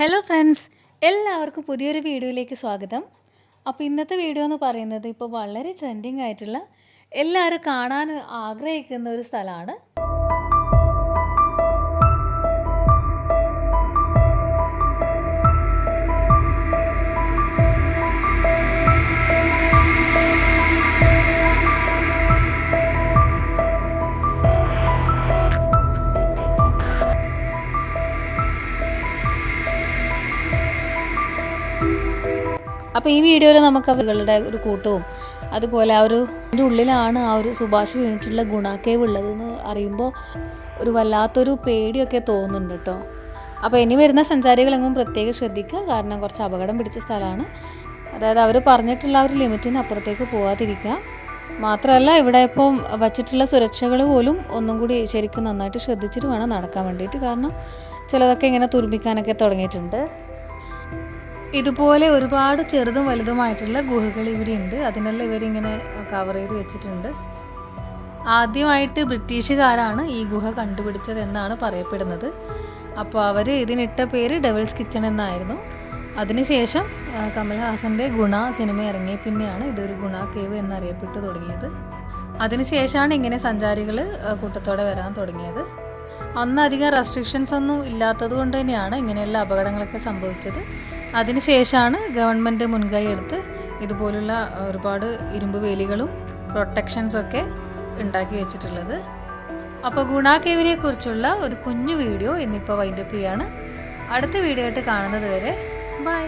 Hello friends എല്ലാവർക്കും പുതിയൊരു വീഡിയോയിലേക്ക് സ്വാഗതം. അപ്പോൾ ഇന്നത്തെ വീഡിയോ എന്ന് പറയുന്നത് ഇപ്പോൾ വളരെ ട്രെൻഡിങ് ആയിട്ടുള്ള എല്ലാവരും കാണാൻ ആഗ്രഹിക്കുന്ന ഒരു സ്ഥലമാണ് അപ്പോൾ ഈ വീഡിയോയിൽ നമുക്ക് അവരുടെ ഒരു കൂട്ടവും അതുപോലെ ആ ഒരു അതിന്റെ ഉള്ളിലാണ് ആ ഒരു സുഭാഷ് വീണിട്ടുള്ള ഗുണാക്കേവ് ഉള്ളതെന്ന് അറിയുമ്പോൾ ഒരു വല്ലാത്തൊരു പേടിയൊക്കെ തോന്നുന്നുണ്ട് കേട്ടോ. അപ്പോൾ ഇനി വരുന്ന സഞ്ചാരികളെങ്ങും പ്രത്യേകം ശ്രദ്ധിക്കുക. കാരണം കുറച്ച് അപകടം പിടിച്ച സ്ഥലമാണ്. അതായത് അവർ പറഞ്ഞിട്ടുള്ള ആ ഒരു ലിമിറ്റിന് അപ്പുറത്തേക്ക് പോകാതിരിക്കുക മാത്രമല്ല ഇവിടെ ഇപ്പം വച്ചിട്ടുള്ള സുരക്ഷകൾ പോലും ഒന്നും കൂടി ശരിക്കും നന്നായിട്ട് ശ്രദ്ധിച്ചിട്ട് വേണം നടക്കാൻ വേണ്ടിയിട്ട്. കാരണം ചിലതൊക്കെ ഇങ്ങനെ തുരുമ്പിക്കാനൊക്കെ തുടങ്ങിയിട്ടുണ്ട്. ഇതുപോലെ ഒരുപാട് ചെറുതും വലുതുമായിട്ടുള്ള ഗുഹകൾ ഇവിടെ ഉണ്ട് അതിനെല്ലാം ഇവരിങ്ങനെ കവർ ചെയ്ത് വെച്ചിട്ടുണ്ട്. ആദ്യമായിട്ട് ബ്രിട്ടീഷുകാരാണ് ഈ ഗുഹ കണ്ടുപിടിച്ചത് എന്നാണ് പറയപ്പെടുന്നത്. അപ്പോൾ അവർ ഇതിനിട്ട പേര് ഡെവിൾസ് കിച്ചൺ എന്നായിരുന്നു. അതിനുശേഷം കമൽഹാസന്റെ ഗുണ സിനിമ ഇറങ്ങിയ പിന്നെയാണ് ഇതൊരു ഗുണ കേവ് എന്നറിയപ്പെട്ടു തുടങ്ങിയത്. അതിനുശേഷമാണ് ഇങ്ങനെ സഞ്ചാരികൾ കൂട്ടത്തോടെ വരാൻ തുടങ്ങിയത്. അന്ന് അധികം റെസ്ട്രിക്ഷൻസ് ഒന്നും ഇല്ലാത്തത് കൊണ്ട് തന്നെയാണ് ഇങ്ങനെയുള്ള അപകടങ്ങളൊക്കെ സംഭവിച്ചത്. അതിനുശേഷമാണ് ഗവൺമെന്റ് മുൻകൈ എടുത്ത് ഇതുപോലുള്ള ഒരുപാട് ഇരുമ്പ് വേലികളും പ്രൊട്ടക്ഷൻസൊക്കെ ഉണ്ടാക്കി വെച്ചിട്ടുള്ളത്. അപ്പോൾ ഗുണ കേവിനെ കുറിച്ചുള്ള ഒരു കുഞ്ഞു വീഡിയോ ഇന്നിപ്പോൾ വൈൻഡപ്പ് ചെയ്യാണ്. അടുത്ത വീഡിയോ ആയിട്ട് കാണുന്നത് വരെ ബൈ.